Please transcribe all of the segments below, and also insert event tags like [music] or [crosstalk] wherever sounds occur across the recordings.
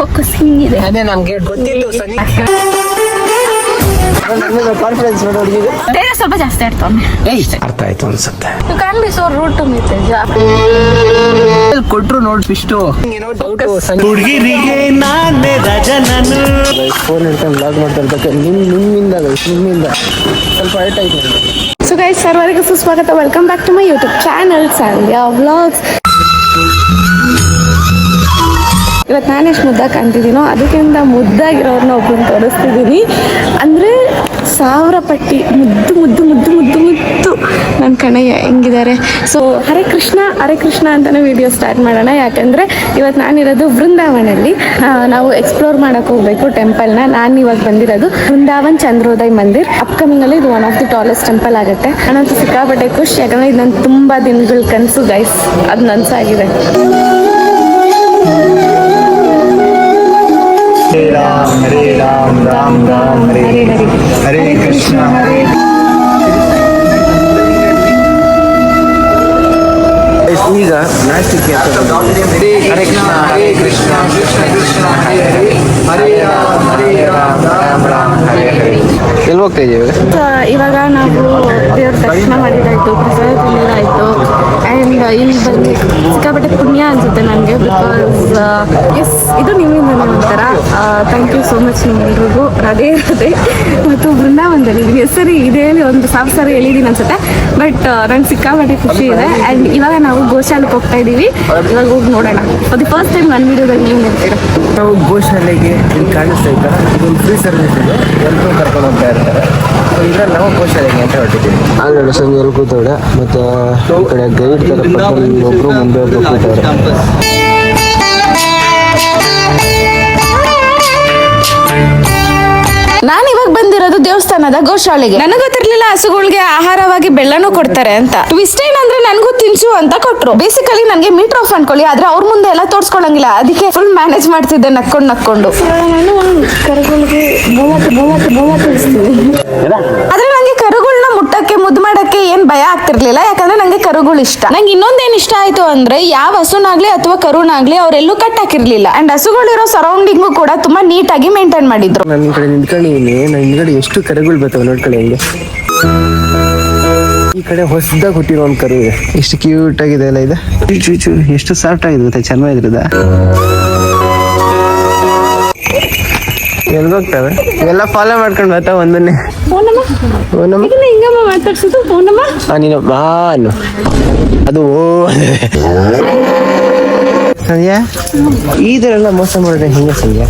Focus ಹಿಂಗಿದೆ. ಅದೇ ನಮ್ಗೆ ಗೊತ್ತಿತ್ತು ಸನಿ ಕಾನ್ಫಿಡೆನ್ಸ್ ಹುಡುಗಿಗೆ ತೇಜ ಸ್ವಲ್ಪ ಜಾಸ್ತಿ ಆಡ್ತಾನೆ ಅರ್ಥ ಆಯ್ತು ಅನ್ಸುತ್ತೆ. You can be so rude to me ಕೊಟ್ರು ನೋಡ್ ಇಷ್ಟು? ಹುಡುಗಿರಿಗೆ ನಾನೇ ರಜ ನಾನು ಫೋನ್ ಹಿಡ್ಕೊಂಡು ಬ್ಲಾಗ್ ಮಾಡ್ತಾ ನಿಮ್ ನಿಮ್ಮಿಂದ ನಿಮ್ಮಿಂದ. ಸ್ವಲ್ಪ ಹೈಟ್ ಆಯ್ತು ಸೊ ಗೈಸ್ ಸರ್ವರಿಗೂ ಸುಸ್ವಾಗತ. Welcome back to my YouTube channel Sandhya vlogs ಇವತ್ತು ನಾನು ಎಷ್ಟು ಮುದ್ದಾಗಿ ಕಾಣ್ತಿದ್ದೀನೋ ಅದಕ್ಕಿಂತ ಮುದ್ದಾಗಿರೋರ್ನ ಒಬ್ಬರನ್ನ ತೋರಿಸ್ತಿದ್ದೀನಿ. ಅಂದರೆ ಸಾವಿರ ಪಟ್ಟಿ ಮುದ್ದು ಮುದ್ದು ಮುದ್ದು ಮುದ್ದು ಮುದ್ದು ನನ್ನ ಕಣಯ್ಯ ಹೆಂಗಿದ್ದಾರೆ ಸೊ ಹರೇ ಕೃಷ್ಣ ಹರೇ ಕೃಷ್ಣ ಅಂತಲೇ ವಿಡಿಯೋ ಸ್ಟಾರ್ಟ್ ಮಾಡೋಣ. ಯಾಕಂದರೆ ಇವತ್ತು ನಾನಿರೋದು ವೃಂದಾವನಲ್ಲಿ. ಆ, ನಾವು ಎಕ್ಸ್ಪ್ಲೋರ್ ಮಾಡೋಕೆ ಹೋಗಬೇಕು ಟೆಂಪಲ್ನ ನಾನು ಇವಾಗ ಬಂದಿರೋದು ವೃಂದಾವನ್ ಚಂದ್ರೋದಯ್ ಮಂದಿರ್. ಅಪ್ಕಮಿಂಗಲ್ಲಿ ಇದು one of the tallest temple ಆಗುತ್ತೆ. ನಾನಂತೂ ಸಿಕ್ಕಾಪಟ್ಟೆ ಖುಷಿ. ಯಾಕಂದರೆ ಇದು ನನ್ನ ತುಂಬ ದಿನಗಳ ಕನಸು ಗೈಸ್ ಅದು ನನ್ಸಾಗಿದೆ. ಹರೇ ರಾಮ್ ಹರೇ ರಾಮ್ ರಾಮ್ ರಾಮ್ ಹರೇ ಹರೇ ಕೃಷ್ಣ ಹರೇ Guys, ಈಗ ನಾಸ್ತಿಕ್ ಹರೇ ಕೃಷ್ಣ ಹರೇ ಕೃಷ್ಣ ಕೃಷ್ಣ ಕೃಷ್ಣ ಹರೇ ಹರೇ ಹರೇ ರಾಮ್ ಹರೇ ರಾಮ್ ರಾಮ್ ರಾಮ್ ಹರೇ ಹರೇ ಎಲ್ಲಿ ಹೋಗ್ತಾ ಇದೀವಿ So, ಇವಾಗ ನಾವು ದೇವ್ರ ದರ್ಶನ ಮಾಡಿದಾಯ್ತು ಪ್ರಸಾದ ತಿನ್ನೋದಾಯ್ತು ಆ್ಯಂಡ್ ಇಲ್ಲಿ ಬಂದು ಸಿಕ್ಕಾಪಟ್ಟೆ ಪುಣ್ಯ ಅನಿಸುತ್ತೆ ನನಗೆ ಬಿಕಾಸ್ ಎಸ್ ಇದು ನಿಮ್ಮಿಂದ ಒಂಥರ ಥ್ಯಾಂಕ್ ಯು ಸೋ ಮಚ್ ನಿಮ್ಮೆಲ್ರಿಗೂ. ಅದೇ ರಾಧೆ. ಮತ್ತು ಬೃಂದಾವನದಲ್ಲಿ ಇದೀನಿ. ಸರಿ ಇದೇ ಒಂದು ಸಾವಿರ ಸಾರಿ ಹೇಳಿದ್ದೀನಿ ಅನ್ಸುತ್ತೆ. ಬಟ್ ನಂಗೆ ಸಿಕ್ಕಾಪಟ್ಟೆ ಖುಷಿ ಇದೆ. ಆ್ಯಂಡ್ ಇವಾಗ ನಾವು ಗೋಶಾಲೆಗೆ ಹೋಗ್ತಾ ಇದ್ದೀವಿ ಇವಾಗ ಹೋಗಿ ನೋಡೋಣ. ಅದು ಫಸ್ಟ್ ಟೈಮ್ ನನ್ನ ವಿಡಿಯೋದಲ್ಲಿ ನೀವು ನೋಡ್ತೀರಾ? ನಾವು ಗೋಶಾಲೆಗೆ ಕಾಣಿಸ್ತಾ ಇದ್ದಾರೆ? ಇದೊಂದು ಫ್ರೀ ಸರ್ವಿಸ್ ಇದೆ ಎಲ್ಲರೂ ಕರ್ಕೊಂಡು ಹೋಗ್ತಾ ಇರ್ತಾರೆ. ಇದ್ರಲ್ಲಿ ನಾವು ಗೋಶಾಲೆಗೆ ಅಂತ ಹೊರಟಿದ್ದೀವಿ ಆಲ್ರೆಡಿ ಸಂಜೆ ಎಲ್ಲಿ ಕೂತವ್ರೆ ಮತ್ತೆ ಈ ಕಡೆ ಗೈಡ್ ತರ ಪಕ್ಕದಲ್ಲಿ ಒಬ್ರು ಮುಂದೆ ಒಬ್ರು ಕೂತವ್ರೆ. ನಾನು ಇವಾಗ ಬಂದಿರೋದು ದೇವಸ್ಥಾನದ ಗೋಶಾಲೆಗೆ. ನನಗೆ ಹಸುಗಳಿಗೆ ಆಹಾರವಾಗಿ ಬೆಳ್ಳನೂ ಕೊಡ್ತಾರೆ ಅಂತ. ಟ್ವಿಸ್ಟ್ ಏನಂದ್ರೆ ನನಗೂ ತಿನ್ಸು ಅಂತ ಕೊಟ್ರು. ಬೇಸಿಕಲಿ ನನಗೆ ಮೀಟರ್ ಆಫ್ ಅನ್ಕೊಳ್ಳಿ, ಆದ್ರೆ ಅವ್ರ ಮುಂದೆ ಎಲ್ಲ ತೋರ್ಸ್ಕೊಳಂಗಿಲ್ಲ. ಅದಕ್ಕೆ ಫುಲ್ ಮ್ಯಾನೇಜ್ ಮಾಡ್ತಿದ್ದೆ ನಕ್ಕೊಂಡು ನಕ್ಕೊಂಡು. ಆದ್ರೆ ನಂಗೆ ಕರುಗಳನ್ನ ಮುಟ್ಟಕ್ಕೆ ಮುದ್ದು ಮಾಡಕ್ಕೆ ಏನ್ ಭಯ ಆಗ್ತಿರ್ಲಿಲ್ಲ, ಯಾಕಂದ್ರೆ ನಂಗೆ ಕರುಗಳು ಇಷ್ಟ. ನಂಗೆ ಇನ್ನೊಂದೇನ್ ಇಷ್ಟ ಆಯ್ತು ಅಂದ್ರೆ ಯಾವ ಹಸುನಾಗ್ಲಿ ಅಥವಾ ಕರುನಾಗ್ಲಿ ಅವರೆಲ್ಲೂ ಕಟ್ ಹಾಕಿರ್ಲಿಲ್ಲ ಅಂಡ್ ಹಸುಗಳಿರೋ ಸರೌಂಡಿಂಗು ಕೂಡ ತುಂಬಾ ನೀಟಾಗಿ ಮೇಂಟೈನ್ ಮಾಡಿದ್ರು. ಕಡೆ ನನ್ನ ಹಿಂದ್ಗಡೆ ಎಷ್ಟು ಕರುಗಳು ಬರ್ತಾವೆ ನೋಡ್ಕೊಳ್ಳಿ ಈ ಕಡೆ ಹೊಸದಾಗಿ ಹುಟ್ಟಿರೋ ಒಂದು ಕರು ಇದೆ. ಎಷ್ಟು ಕ್ಯೂಟ್ ಆಗಿದೆ ಅಲ್ಲ ಇದು? ಚು ಚೂ ಎಷ್ಟು ಸಾಫ್ಟ್ ಆಗಿದೆ ಗೊತ್ತಾ? ಚೆನ್ನಾಗಿದ್ರದ ಎಲ್ಗೋಗ್ತವೆ? ಎಲ್ಲ ಫಾಲೋ ಮಾಡ್ಕೊಂಡು ಬರ್ತಾ ಒಂದನ್ನೇ ಓನಮ್ಮ ಹಿಂಗಮ್ಮ ಮಾತಾಡ್ಸೋದು? ಫೋನಮ್ಮ? ಆ, ನೀನು ಬಾ ಅದು ಓ. ಸಂಧ್ಯಾ? ಈ ಎಲ್ಲ ಮೋಸ ಮಾಡಿದ್ರೆ ಹಿಂಗೆ ಸಂಧ್ಯಾ?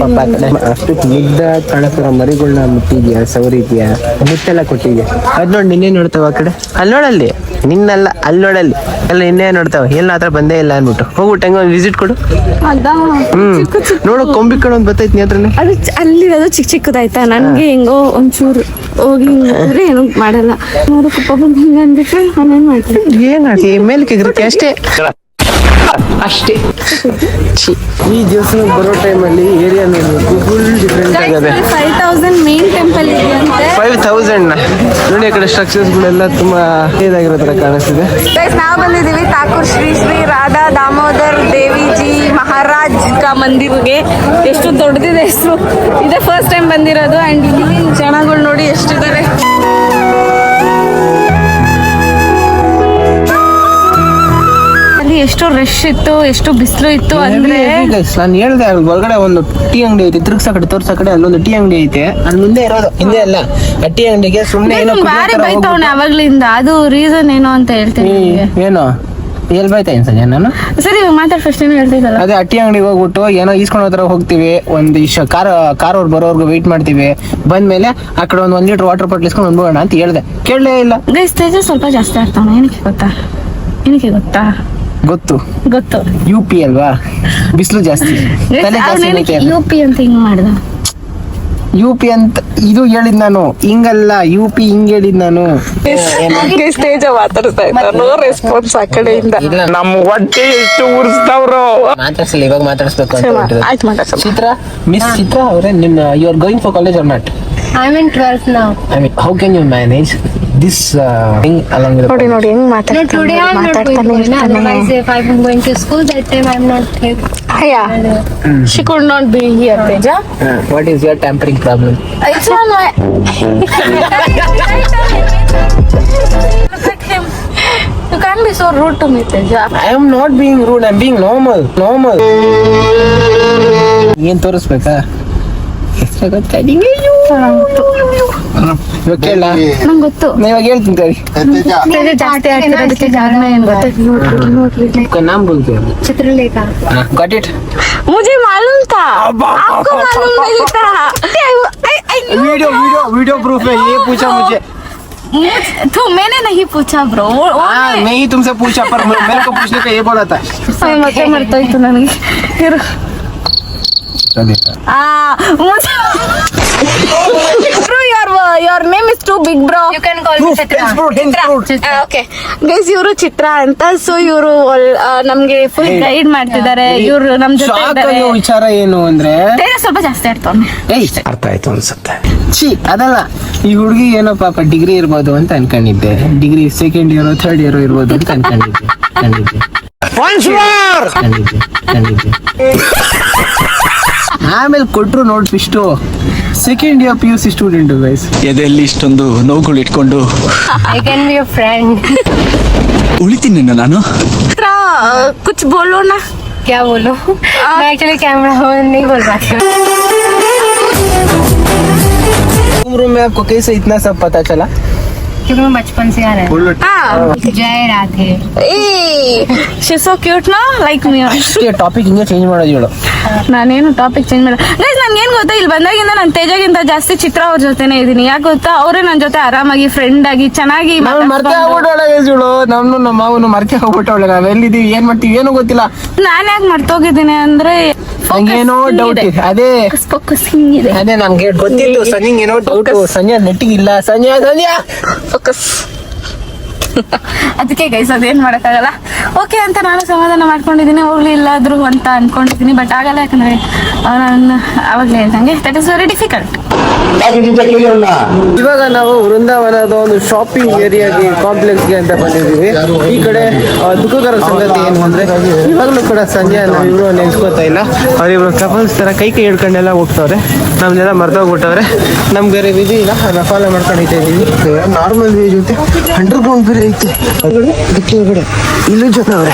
ಪಾಪ ಆ ಕಡೆ ಅಷ್ಟು ಮುದ್ದ ಕಾಣಕ್ಕಿರೋ ಮರಿಗಳನ್ನ ಮುಟ್ಟಿದ್ಯಾ ಸವರಿದ್ಯಾ? ಮುಟ್ಟೆಲ್ಲ ಕೊಟ್ಟಿದ್ಯಾ? ಅದ್ ನೋಡಿ ನಿನ್ನೆ ನೋಡ್ತಾವ ಆ ಕಡೆ. ಅಲ್ಲಿ ನೋಡಲ್ಲಿ? ನಿನ್ನಲ್ಲ ಅಲ್ಲಿ ನೋಡಲ್ಲಿ. ಎಲ್ಲ ನಿನ್ನೆ ನೋಡ್ತಾವ. ಎಲ್ಲ ಹತ್ರ ಬಂದೇ ಇಲ್ಲ ಅನ್ಬಿಟ್ಟು ಹೋಗ್ಬಿಟ್ಟು ಹೆಂಗ ಒಂದು ವಿಸಿಟ್ ಕೊಡು. ಹ್ಮ್. ನೋಡು ಕೊಂಬಿ ಕಡೆ ಒಂದು ಬರ್ತೈತಿ ನೀ ಹತ್ರನೇ ಅದು ಚ- ಅಲ್ಲಿರೋದು ಚಿಕ್ಕ ಚಿಕ್ಕದಾಯ್ತಾ? ನನ್ಗೆ ಹೆಂಗೋ ಒಂಚೂರು ಹೋಗಿ ಹಿಂಗಿದ್ರೆ ಏನು ಮಾಡಲ್ಲ. ನೋಡು ಕುಪ್ಪ ಬಂದು ಹಿಂಗ ಅಂದ್ಬಿಟ್ರೆ ನಾನೇನ್ ಮಾಡ್ತೀನಿ? ಏನಾಗಿ ಮೇಲೆ ಎಗರಕ್ಕೆ ಅಷ್ಟೇ. ಅಷ್ಟೇ. ಈ ದಿವಸನ ಬರೋ ಟೈಮಲ್ಲಿ ಏರಿಯಾ ನೋಡ್ಬೇಕು. ಫುಲ್ ಡಿಫ್ರೆಂಟ್ ಆಗದೆ. ಫೈವ್ ತೌಸಂಡ್ ಮೇನ್ ಟೆಂಪಲ್ ಇದೆಯಂತೆ ಫೈವ್ ತೌಸಂಡ್ ನೋಡಿ ಆ ಕಡೆ ಸ್ಟ್ರಕ್ಚರ್ಸ್ಗಳೆಲ್ಲ ತುಂಬಾ ಇದಾಗಿರೋ ತರ ಕಾಣಿಸ್ತಿದೆ. ನಾವು ಬಂದಿದ್ದೀವಿ ಠಾಕೂರ್ ಶ್ರೀ ಶ್ರೀ ರಾಧಾ ದಾಮೋದರ್ ದೇವಿಜಿ ಮಹಾರಾಜ್ ಕಾ ಮಂದಿರ್ಗೆ. ಎಷ್ಟು ದೊಡ್ಡದಿದೆ ಹೆಸರು. ಇದೇ ಫಸ್ಟ್ ಟೈಮ್ ಬಂದಿರೋದು. ಅಂಡ್ ಇಲ್ಲಿ ಜನಗಳು ನೋಡಿ ಎಷ್ಟಿದ್ದಾರೆ. ಎಷ್ಟು ರಶ್ ಇತ್ತು ಎಷ್ಟು ಬಿಸಿಲು ಇತ್ತು ಅಂದ್ರೆ ನಾನು ಹೇಳ್ದೆ ಅಲ್ಲಿ ಒಳಗಡೆ ಒಂದು ಟೀ ಅಂಗಡಿ ಐತೆ. ತಿರುಗ್ಸ ಕಡೆ ತೋರ್ಸ ಕಡೆ ಅಲ್ಲೊಂದು ಟೀ ಅಂಗಡಿ ಐತೆ. ಅಲ್ಲಿ ಮುಂದೆ ಇರೋದು ಹಿಂದೆ ಅಲ್ಲ. ಆ ಟೀ ಅಂಗಡಿಗೆ ಸುಮ್ಮನೆ ಏನೋ ಬಾರಿ ಬೈತವನೆ ಅವಾಗ್ಲಿಂದ. ಅದು ರೀಸನ್ ಏನೋ ಅಂತ ಹೇಳ್ತೀನಿ ಏನೋ? ಎಲ್ಲಿ ಬೈತಾ ಸಂಜೆ ನಾನು? ಸರಿ ಮಾತಾಡ್ ಫಸ್ಟ್ ಏನು ಹೇಳ್ತಿದ್ದಲ್ಲ. ಅದೇ ಅಟ್ಟಿ ಅಂಗಡಿಗೆ ಹೋಗ್ಬಿಟ್ಟು ಏನೋ ಈಸ್ಕೊಂಡು ಹತ್ರ ಹೋಗ್ತೀವಿ. ಒಂದು ಇಷ್ಟ ಕಾರ್ ಕಾರ್ ಅವ್ರು ಬರೋರ್ಗು ವೆಯ್ಟ್ ಮಾಡ್ತೀವಿ. ಬಂದ್ಮೇಲೆ ಆ ಕಡೆ ಒಂದು ಒಂದು ಲೀಟರ್ ವಾಟರ್ ಬಾಟ್ಲ್ ಇಸ್ಕೊಂಡು ಬಂದ್ಬಿಡೋಣ ಅಂತ ಹೇಳ್ದೆ. ಕೇಳಲೇ ಇಲ್ಲ. ಗೈಸ್ ತೇಜಸ್ ಸ್ವಲ್ಪ ಜಾಸ್ತಿ ಆಗ್ತಾವ ಏನಕ್ಕೆ ಗೊತ್ತಾ? ಏನಕ್ಕೆ ಗೊತ್ತಾ? ಗೊತ್ತು? ಗೊತ್ತು. ಯು ಪಿ ಅಲ್ವಾ? ಬಿಸಿಲು ಜಾಸ್ತಿ. [laughs] ತಲೆ ಜಾಸ್ತಿ ಐತೆ ಯು ಪಿ ಅಂತ ಹಿಂಗ್ ಮಾಡ್ದ. ಯು ಪಿ ಅಂತ ಇದು ಹೇಳಿದ್ ನಾನು. ಹಿಂಗಲ್ಲ ಯು ಪಿ ಹಿಂಗ್ ಹೇಳಿದ್ ನಾನು. ಸ್ಟೇಜ್ ಮಾತಾಡ್ತಾ ಇದ್ದಾನು ರೆಸ್ಪಾನ್ಸ್ ಆ ಕಡೆಯಿಂದ. ನಮ್ಮ ಹೊಟ್ಟೆ ಎಷ್ಟು ಉರ್ಸ್ತಾವ್ರು ಮಾತಾಡ್ಸಲ್ಲ ಇವಾಗ ಮಾತಾಡ್ಸ್ಬೇಕು ಅಂತ ಆಯ್ತು ಮಾತಾಡ್ಸ ಚಿತ್ರ ಮಿಸ್ ಚಿತ್ರ ಅವ್ರೆ ನಿಮ್ಮ you are going for college or not I mean twelfth now I mean how can you manage this thing along ನೋಡಿ ನೋಡಿ ಹೆಂಗ್ No, today I'm not going to go. Otherwise, if I'm going to school that time, I'm not here. She could not be here Teja what is your tampering problem It's on my. You can't be so rude to me, Teja. I am not being rude I being normal normal ಏನ್ ತೋರಿಸ್ಬೇಕಾ Sagot ngayon. Sarang to. La. Nang. May मुझे मालूम था आपको मालूम नहीं था video video video proof है ये पूछा मुझे तो मैंने नहीं पूछा ब्रो हाँ मैं ही तुमसे पूछा, पर मेरे को पूछने का ये बोला था मैं मरता ही तो नहीं फिर You can call me Chitra. ಇವರು ಚಿತ್ರ ಅಂತ ಸೊ ಇವರು ನಮ್ಗೆ ಫುಲ್ ಗೈಡ್ ಮಾಡ್ತಿದ್ದಾರೆ. ಇವರು ನಮ್ ಜೊತೆ ಇದ್ದಾರೆ. ವಿಚಾರ ಏನು ಅಂದ್ರೆ ಸ್ವಲ್ಪ ಜಾಸ್ತಿ ಆಡ್ತಾವ್ನೆ ಏಯ್ ಅರ್ಥ ಆಯ್ತು ಅನ್ಸುತ್ತೆ. ಛೀ ಅದಲ್ಲ ಈ ಹುಡುಗಿ ಏನೋ ಪಾಪ ಡಿಗ್ರಿ ಇರ್ಬೋದು ಅಂತ ಅನ್ಕೊಂಡಿದ್ದೆ. Degree second year third year ಇರ್ಬೋದು ಅಂತ ಅನ್ಕೊಂಡಿದ್ದೆ. ಖಂಡಿತ ಖಂಡಿತ ಕಂಡಿದ್ದೆ ಆಮೇಲೆ ಕೊಟ್ರು ನೋಡ್ ಇಷ್ಟು second year P U C student guys ಎದೆಯಲ್ಲಿ ಇಷ್ಟೊಂದು ನೋವುಗಳು ಇಟ್ಕೊಂಡು I can be a friend. ಉಳಿತೀನಿ ನಾನು ಚಿತ್ರ ಕುಚ್ ಬೋಲೋ ನಾ क्या बोलो मैं एक्चुअली कैमरा नहीं बोल पाती हूँ रूम में आपको कैसे इतना सब पता चला क्योंकि मैं बचपन से आ रहा ಹಾ है जय राधे ಶಿ ಸೋ ಕ್ಯೂಟ್ ನಾ ಲೈಕ್ ಮೀ ಟಾಪಿಕ್ ಹಿಂಗೆ ಚೇಂಜ್ ಮಾಡೋದು ಹೇಳು ನಾನೇನು ಟಾಪಿಕ್ ಚೇಂಜ್ ಮಾಡಿಲ್ಲ. ಗೈಸ್ ನನ್ಗೆ ಏನ್ ಗೊತ್ತಾ? ಇಲ್ಲಿ ಬಂದಾಗಿಂದ ನಾನು ತೇಜಗಿಂತ ಜಾಸ್ತಿ ಚಿತ್ರ ಅವ್ರ ಜೊತೆನೇ ಇದೀನಿ ಯಾಕೆ ಗೊತ್ತಾ? ಅವರೇ ನನ್ನ ಜೊತೆ ಆರಾಮಾಗಿ ಫ್ರೆಂಡ್ ಆಗಿ ಚೆನ್ನಾಗಿ ಇವಳು. ನಮ್ನು ನಮ್ಮ ಮಾವನು ಮರ್ತೆ ಆಗ್ಬಿಟ್ಟವಳೆ ನಾವ್ ಎಲ್ಲಿದೀವಿ ಏನ್ ಮಾಡ್ತೀವಿ? ಏನು ಗೊತ್ತಿಲ್ಲ. ನಾನ್ ಯಾಕೆ ಮರ್ತೋಗಿದ್ದೀನಿ ಅಂದ್ರೆ ನಂಗೇನೋ ಡೌಟ್ ಇದೆ. ಅದೇ. ಫೋಕಸ್ ಹಿಂಗಿದೆ. ಅದೇ ನಮ್ಗೆ ಗೊತ್ತಿತ್ತು. ಸಂಜೆ ಏನೋ ಡೌಟ್ ಸಂಜೆ ನೆಟ್ಟಿಗಿಲ್ಲ. ಸಂಜೆ ಸಂಜೆ ಫೋಕಸ್ [laughs] ಅದಕ್ಕೆ ಗೈಸ್ ಅದೇನ್ ಮಾಡಕ್ಕಾಗಲ್ಲ. ಓಕೆ ಅಂತ ನಾನು ಸಮಾಧಾನ ಮಾಡ್ಕೊಂಡಿದ್ದೀನಿ. ಹೋಗ್ಲಿ ಇಲ್ಲಾದ್ರು ಅಂತ ಅನ್ಕೊಂಡಿದ್ದೀನಿ ಬಟ್ ಆಗಲ್ಲ ಯಾಕಂದ್ರೆ, ಅವ್ರನ್ನ ಅವಾಗಲೇ ಹೇಳ್ದಂಗೆ ದಟ್ ಇಸ್ ವೆರಿ ಡಿಫಿಕಲ್ಟ್ ಇವಾಗ ನಾವು ವೃಂದಾವನದ ಒಂದು ಶಾಪಿಂಗ್ ಏರಿಯಾಗೆ ಕಾಂಪ್ಲೆಕ್ಸ್ಗೆ ಅಂತ ಬಂದಿದ್ದೀವಿ. ಈ ಕಡೆ ದುಃಖಕರ ಸಂಗತಿ ಏನು ಅಂದ್ರೆ ಇವಾಗಲೂ ಕೂಡ ಸಂಜೆ ನಾವು ಇವರು ನೆನ್ಸ್ಕೊತಾ ಇಲ್ಲ. ಅವ್ರಿಬ್ರು ಕಪಲ್ಸ್ ತರ ಕೈ ಕೈ ಹಿಡ್ಕೊಂಡೆಲ್ಲ ಹೋಗ್ತವ್ರೆ. ನಮ್ದೆಲ್ಲ ಮರ್ತೋಗ್ಬಿಟ್ಟವ್ರೆ. ನಮ್ ಬೇರೆ ವಿಧಿ ಇಲ್ಲ ನಾವು ಫಾಲೋ ಮಾಡ್ಕೊಂಡಿದ್ದೆ ನಾರ್ಮಲ್ ವೇ ಜೊತೆ ಅಂಡರ್ ಗ್ರೌಂಡ್ ಬೇರೆ ಐತೆ. ಇಲ್ಲೂ ಜೊತೆ ಅವ್ರೆ.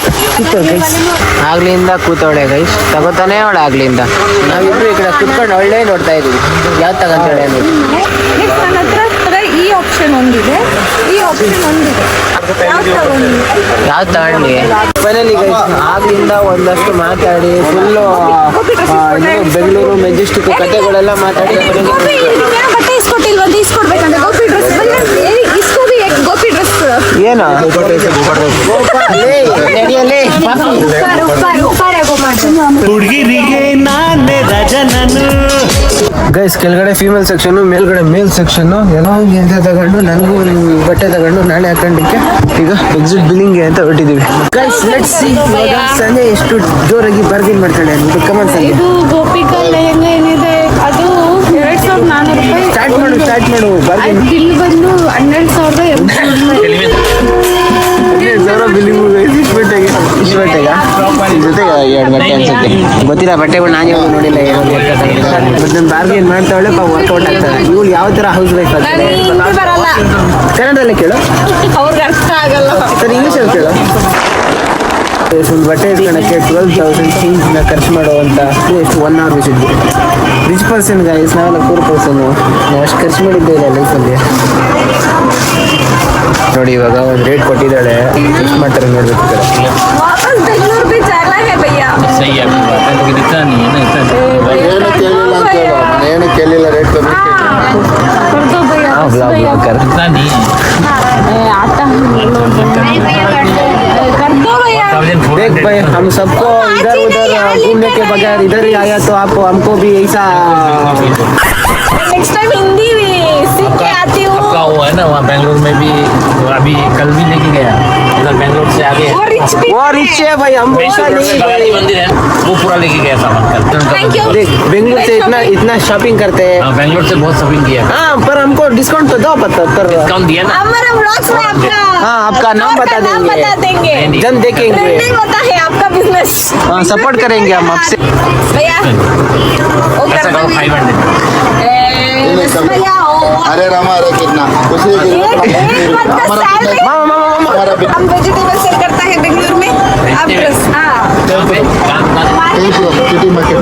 ಆಗ್ಲಿಂದ ಕೂತವಳೆ ಗೈಸ್ ತಗೋತಾನೆ ಅವಳ ಆಗ್ಲಿಂದ. ನಾವಿಬ್ರು ಈ ಕಡೆ ಕುತ್ಕೊಂಡು ಒಳ್ಳೆ ನೋಡ್ತಾ ಇದೀವಿ ಯಾವ್ದು ತಗೊಂತಾಳೆ ಅನ್ನೋದು ನೆಕ್ಸ್ಟ್ ನನ್ನ ಹತ್ರ ಹತ್ರ ಈ ಆಪ್ಷನ್ ಒಂದಿದೆ. ಈ ಆಪ್ಷನ್ ಒಂದಿದೆ. ಯಾವ್ದು ತಗೊಂಡ್ರಿ? ಫೈನಲಿ ಗೈಸ್ ಆಗ್ಲಿಂದ ಒಂದಷ್ಟು ಮಾತಾಡಿ ಫುಲ್ಲು ಬೆಂಗಳೂರು ಮೆಜೆಸ್ಟಿಕ್ ಕತೆಗಳೆಲ್ಲ ಮಾತಾಡಿ. ಇಸ್ಕೊಟ್ಟಿಲ್ವಾ? ಗೋಪಿ ಡ್ರೆಸ್ ಗೋಪಿ ಡ್ರೆಸ್ ಏನು? ಗೈಸ್ ಕೆಳಗಡೆ ಫೀಮೇಲ್ ಸೆಕ್ಷನ್ ಮೇಲ್ಗಡೆ ಮೇಲ್ ಸೆಕ್ಷನ್ ಎಲ್ಲೋ ಎಂತ ತಗೊಂಡು ನನಗೂ ಒಂದು ಬಟ್ಟೆ ತಗೊಂಡು ನಾಳೆ ಹಾಕೊಂಡಿಕ್ಕೆ ಈಗ ಎಕ್ಸಿಟ್ ಬಿಲ್ಲಿಂಗ್ ಅಂತ ಹೊರಟಿದೀವಿ. ಗೈಸ್ ಲೆಟ್ಸ್ ಸಿ ಸಂಜೆ ಎಷ್ಟು ಜೋರಾಗಿ ಬರ್ಗಿನ್ ಮಾಡ್ತಾಳೆ ಅಂತ. ಕಮನ್ ಸಂಜೆ. ಇದು ಗೋಪಿಕಾ ಲೆಹಂಗ ಏನಿದೆ? ಅದು ಎರಡ್ ಸಾವಿರದ ನಾನೂರು ರೂಪಾಯಿ. ಸ್ಟಾರ್ಟ್ ಮಾಡು ಸ್ಟಾರ್ಟ್ ಮಾಡು ಬರ್ಗಿನ್ ಬಿಲ್ ಬಂದು ಹನ್ನೆರಡು ಸಾವಿರದ ಎಂಟು ಸಾವಿರ ಬಿಲ್ಲಿಂಗ್ ಇಷ್ಟು ಬಟ್ಟೆಗೆ ಇಷ್ಟು ಬಟ್ಟೆಗ ಜೊತೆಗೆ ಎರಡು ಬಟ್ಟೆ ಅನ್ಸುತ್ತೆ ಗೊತ್ತಿಲ್ಲ ಬಟ್ಟೆಗಳು ನಾನು ಯಾವಾಗ ನೋಡಿಲ್ಲ ಬಟ್ ನಾನು ಬಾರ್ಗೇನ್ ಮಾಡ್ತಾವಳೆ ವರ್ಕೌಟ್ ಆಗ್ತಾಳೆ. ಇವಳು ಯಾವ ಥರ ಹೌಸ್ ವೈಫ್ ಆಗ್ತದೆ ಕನ್ನಡದಲ್ಲೇ ಕೇಳು. ಅವ್ರಿಗೆ ಅರ್ಥ ಆಗಲ್ಲ. ಸರಿ ಇಂಗ್ಲೀಷಲ್ಲಿ ಕೇಳು. ಒಂದು ಬಟ್ಟೆ ಇಟ್ಕೊಳಕ್ಕೆ ಟ್ವೆಲ್ ತೌಸಂಡ್ ಥಿಂಗ್ಸ್ನ ಖರ್ಚು ಮಾಡುವಂಥ ಎಷ್ಟು ಒನ್ ಅವರ್ ಬಿಸಿದ್ದು ರಿಚ್ ಪರ್ಸನ್ ಗೈಸ್ ನಾವೆಲ್ಲ ಪೂರ್ ಪರ್ಸನ್ನು ನಾವು ಅಷ್ಟು ಖರ್ಚು ಮಾಡಿದ್ದೇ ಇಲ್ಲ ಲೈಫಲ್ಲಿ ನೋಡಿ ಇವಾಗ ಒಂದು ರೇಟ್ ಕೊಟ್ಟಿದ್ದಾಳೆ. ಎಷ್ಟು ಮಾಡ್ತಾರೆ ನೋಡ್ಬೇಕು सही है है इतना नहीं है मैंने केले कर दो भैया ब्लॉग ब्लॉग कर इतना नहीं है आता कर दो भैया देख भाई हम सबको इधर उधर घूमने के बगैर इधर ही आया तो आपको हमको भी ऐसा नेक्स्ट टाइम हिंदी आती हूँ है ना वहाँ बेंगलोर में भी अभी कल भी लेके गया। इधर बेंगलोर से आगे वो रिच भी वो रिच है। भाई हम भगवानी मंदिर है वो पूरा लेके गया सामान देख बेंगलुरु से इतना इतना शॉपिंग करते हैं। हाँ बेंगलोर से बहुत शॉपिंग किया। हाँ पर हमको डिस्काउंट तो दो पचहत्तर डिस्काउंट दिया ना। हाँ आपका नाम बता देंगे। जन देखेंगे। है आपका बिज़नेस हाँ सपोर्ट करेंगे हम आपसे। भैया अगर तो हमारा कितना? उसे हम वेजिटेबल सेल करता है बेंगलुरु में। अब सिटी मार्केट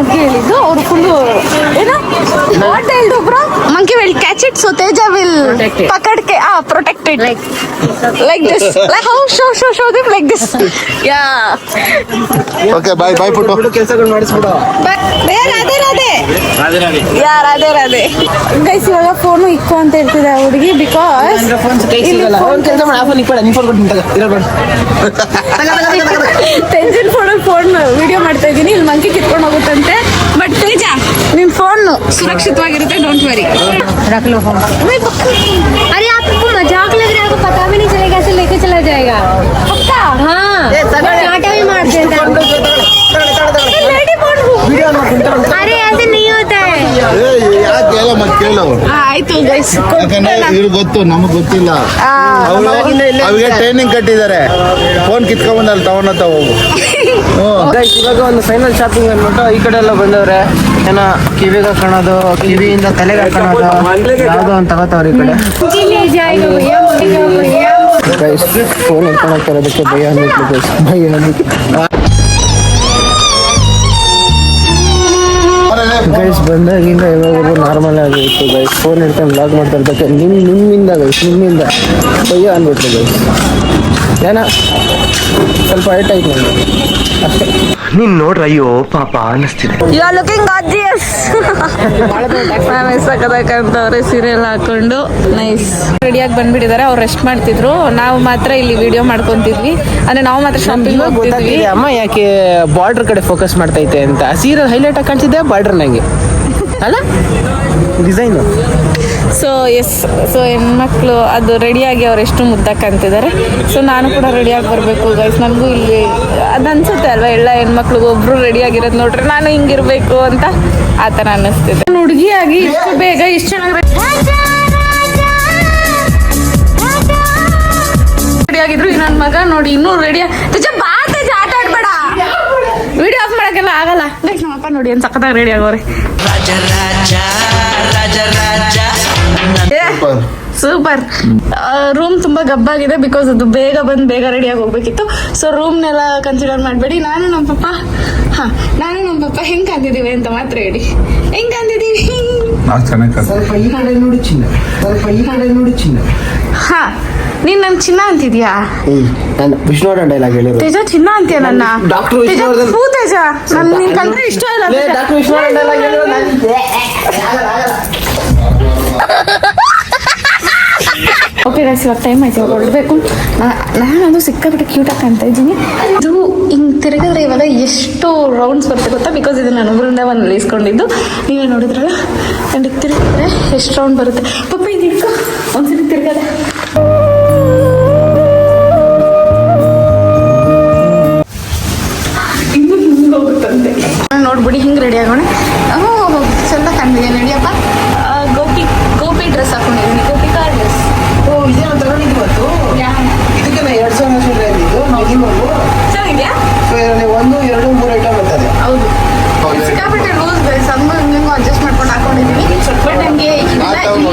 ಅಂತ ಹೇಳಿದ್ದು ಅವರು ಫುಲ್ಲು ಏನೋ what ಹೇಳ್ದು bro monkey will catch it so Teja will ಪಕಡ್ಕೆ ಆ protected like like this like how show show show them like this yeah okay bye bye ಪುಟ್ಟು ಕೆಲಸಗಳು ಮಾಡಿಸ್ಬಿಡು. ಬೇ ರಾಧೆ ರಾಧೆ. ಯಾ ರಾಧೆ ರಾಧೆ. ಗೈಸ್ ಇವಾಗ ಫೋನ್ ಇಕ್ಕು ಅಂತ ಹೇಳ್ತಿದ್ದೆ ಹುಡುಗಿ ಬಿಕಾಸ್ ಕೆಲಸ ಮಾಡಿ ಆ ಫೋನ್ ಇಕ್ಬೇಡ ನಿನ್ ಫೋನ್ ಕೊಟ್ಟು ನಿಂತಾಗ. ಇರಬೇಡ ಟೆನ್ಷನ್ ಫೋನ್ ಫೋನ್ ವಿಡಿಯೋ ಮಾಡ್ತಾ ಇದ್ದೀನಿ. ಇಲ್ಲಿ ಮಂಕಿ ಕಿತ್ಕೊಂಡು ಹೋಗುತ್ತೆ ಹೋಗುತ್ತಂತೆ ಬಟ್ ತೇಜ ನಿನ್ ಫೋನ್ ಸುರಕ್ಷಿತವಾಗಿರುತ್ತೆ ಡೋಂಟ್ ವರಿ रख लो फोन अरे आपको मजाक लग रहा है आपको पता भी नहीं चलेगा ऐसे लेके चला जाएगा ಪಕ್ಕಾ हाँ कांटा भी मार देता है ವಿಡಿಯೋ ಮಾಡ್ತೀನಿ अरे ऐसे नहीं होता है ಏ ಯಾಕೆ ಕೇಳೋ ಮತ್ತೆ ಕೇಳು ಆ, ಆಯ್ತು ಗೈಸ್ ಯಾಕಂದ್ರೆ ಇವ್ರು ಗೊತ್ತು ನಮಗ್ ಗೊತ್ತಿಲ್ಲ ಅವ್ರು ಅವಿಗೆ ಟ್ರೈನಿಂಗ್ ಕಟ್ಟಿದ್ದಾರೆ ಫೋನ್ ಕಿತ್ಕೊಂಡ್ಬಂದು ಅಲ್ಲಿ ತಗೊಂಡತ್ತ ಹೋಗು ಹ್ಮ್ ಗೈಸ್ ಇವಾಗ ಒಂದು ಫೈನಲ್ ಶಾಪಿಂಗ್ ಅಂದ್ಬಿಟ್ಟು ಈ ಕಡೆ ಎಲ್ಲ ಬಂದವ್ರೆ. ಏನೋ ಕಿವಿಗೆ ಹಾಕೋದು ಕಿವಿಯಿಂದ ತಲೆಗೆ ಹಾಕೋದು ಯಾವುದೋ ಒಂದು ಈ ಕಡೆ. ಗೈಸ್ ಫೋನ್ ಇಟ್ಕೊಂಡು ಅದಕ್ಕೆ ಭಯ ಅಂದ್ಬಿಟ್ಟು ಗೈಸ್ ಭಯ ಅಂದ್ಬಿಟ್ಟು ಗೈಸ್ ಬಂದಾಗಿಂದ ಇವಾಗ ನಾರ್ಮಲ್ ಆಗಿತ್ತು ಗೈಸ್ ಫೋನ್ ಹಿಡ್ಕೊಂಡು ಬ್ಲಾಗ್ ಮಾಡ್ತಾ ಇರ್ಬೇಕು ನಿಮ್ಮ ನಿಮ್ಮಿಂದ ಗೈಸ್ ನಿಮ್ಮಿಂದ ಭಯ ಅಂದ್ಬಿಟ್ಟು ಗೈಸ್ ಏನ? ಸ್ವಲ್ಪ ಹೈಟ್ ಆಯ್ತು ನನಗೆ ಅಷ್ಟೇ ನೀನ್ ನೋಡ್ರ ಅಯ್ಯೋ ಪಾಪ ಅನಿಸ್ತಿದೆ. You are looking gorgeous ma'am ಸಕ್ಕದಾಕಂತವ್ರೆ serial ಹಾಕೊಂಡು. ನೈಸ್ ರೆಡಿಯಾಗಿ ಬಂದ್ಬಿಟ್ಟಿದ್ದಾರೆ ಅವ್ರು ರೆಸ್ಟ್ ಮಾಡ್ತಿದ್ರು. ನಾವು ಮಾತ್ರ ಇಲ್ಲಿ ವಿಡಿಯೋ ಮಾಡ್ಕೊಂತಿದ್ವಿ. ಅಂದ್ರೆ ನಾವು ಮಾತ್ರ ಶಾಪಿಂಗ್ ಹೋಗ್ತಿದ್ವಿ. ಅಮ್ಮ ಯಾಕೆ ಬಾರ್ಡರ್ ಕಡೆ ಫೋಕಸ್ ಮಾಡ್ತೈತೆ ಅಂತ. ಸೀರಿಯಲ್ ಹೈಲೈಟ್ ಆಗಿ ಕಾಣ್ತಿದ್ದೆ ಬಾರ್ಡರ್ ನಂಗೆ? ಅಲ್ಲ? ಡಿಸೈನು ಸೊ ಎಸ್ ಸೊ ಹೆಣ್ಮಕ್ಳು ಅದು ರೆಡಿಯಾಗಿ ಅವ್ರು ಎಷ್ಟು ಮುದ್ದಕ್ಕಂತಿದ್ದಾರೆ ಸೊ ನಾನು ಕೂಡ ರೆಡಿಯಾಗಿ ಬರಬೇಕು ಗೈಸ್ ನನಗೂ ಇಲ್ಲಿ ಅದು ಅನ್ಸುತ್ತೆ ಅಲ್ವಾ? ಎಲ್ಲ ಹೆಣ್ಮಕ್ಳಿಗೂ ಒಬ್ರು ರೆಡಿಯಾಗಿರೋದು ನೋಡ್ರಿ ನಾನು ಹಿಂಗಿರ್ಬೇಕು ಅಂತ ಆ ಥರ ಅನ್ನಿಸ್ತಿದೆ. ಹುಡುಗಿಯಾಗಿ ಇಷ್ಟು ಬೇಗ ಇಷ್ಟು ಚೆನ್ನಾಗಿ ರೆಡಿಯಾಗಿದ್ರು ಈ ನನ್ನ ಮಗ ನೋಡಿ ಇನ್ನೂ ರೆಡಿಯಾಗಿ ವಿಡಿಯೋ ಆಫ್ ಮಾಡೋಕ್ಕೆಲ್ಲ ಆಗಲ್ಲ. ಗೈಸ್ ನಮ್ಮಪ್ಪ ನೋಡಿ ಏನು ಸಖತ್ತಾಗಿ ರೆಡಿ ಆಗೋರೆ. ಸೂಪರ್ ರೂಮ್ ತುಂಬಾ ಗಬ್ಬಾಗಿದೆ ಬಿಕಾಸ್ ಅದು ಬೇಗ ಬಂದು ಬೇಗ ರೆಡಿಯಾಗಿ ಹೋಗ್ಬೇಕಿತ್ತು. ಸೊ ರೂಮ್ನೆಲ್ಲ ಕನ್ಸಿಡರ್ ಮಾಡಬೇಡಿ. ನಾನು ನಮ್ಮ ಪಪ್ಪ ಹಾ ನಾನು ನಮ್ಮ ಪಪ್ಪ ಹೆಂಗ್ ಕಂದಿದೀವಿ ಅಂತ ಮಾತ್ರ ಹೇಳಿ. ಹೆಂಗ್ ಕಂದಿದೀವಿ ಸ್ವಲ್ಪ ಈ ಕಡೆ ನೋಡಿ ಚಿನ್ನ. ಸ್ವಲ್ಪ ಈ ಕಡೆ ನೋಡಿ ಚಿನ್ನ. ಹಾ ನೀನ್ ನನ್ ಚಿನ್ನ ಅಂತಿದ್ಯಾ? ನಾನು ವಿಷ್ಣುವರ್ಧನ್ ಡೈಲಾಗ್ ಹೇಳಿರೋದು. ತೇಜ ಚಿನ್ನ ಅಂತೀಯ ನನ್ನ? Doctor Teja Vishnuvardhan- who Teja. ನನ್ ನಿನ್ ಕಂಡ್ರೆ ಇಷ್ಟ ಇಲ್ಲ ಲೇ, ಡಾಕ್ಟರ್ ವಿಷ್ಣುವರ್ಧನ್ ಡೈಲಾಗ್ ಹೇಳಿರೋದು. ನಾನು [laughs] ಓಕೆ ಗೈಸ್ ಇವಾಗ ಟೈಮ್ ಆಯ್ತು. ಇವಾಗ ಹೊರಡಬೇಕು. ನಾನು ಸಿಕ್ಕಾಬಿಟ್ಟು ಕ್ಯೂಟಾಗಿ ಕಾಣ್ತಾ ಇದ್ದೀನಿ. ಇದು ಹಿಂಗೆ ತಿರುಗಿದ್ರೆ ಇವಾಗ ಎಷ್ಟು ರೌಂಡ್ಸ್ ಬರುತ್ತೆ ಗೊತ್ತಾ? ಬಿಕಾಸ್ ಇದು ನಾನು ಬೃಂದಾವನಲ್ಲಿ ಇಸ್ಕೊಂಡಿದ್ದು. ನೀವೇ ನೋಡಿದ್ರಲ್ಲ? ಅಂಡ್ ತಿರುಗಿದ್ರೆ ಎಷ್ಟು ರೌಂಡ್ ಬರುತ್ತೆ? ಪಪ್ಪ, ಇದು ಒಂದ್ಸರಿ ತಿರ್ಗದ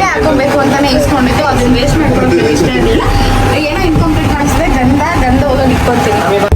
ಹಾಕೋಬೇಕು ಅಂತಾನೆ ಇಸ್ಕೊಂಡಿದ್ದು ಅದನ್ನ ವೇಸ್ಟ್ ಇರಲಿಲ್ಲ ಏನೋ ಇನ್ಕಂಪ್ಲೀಟ್ ಕಾಣಿಸಿದೆ ಗಂಧ ಗಂಧ ಹೋಗೋದು ಇಟ್ಕೊತೀನಿ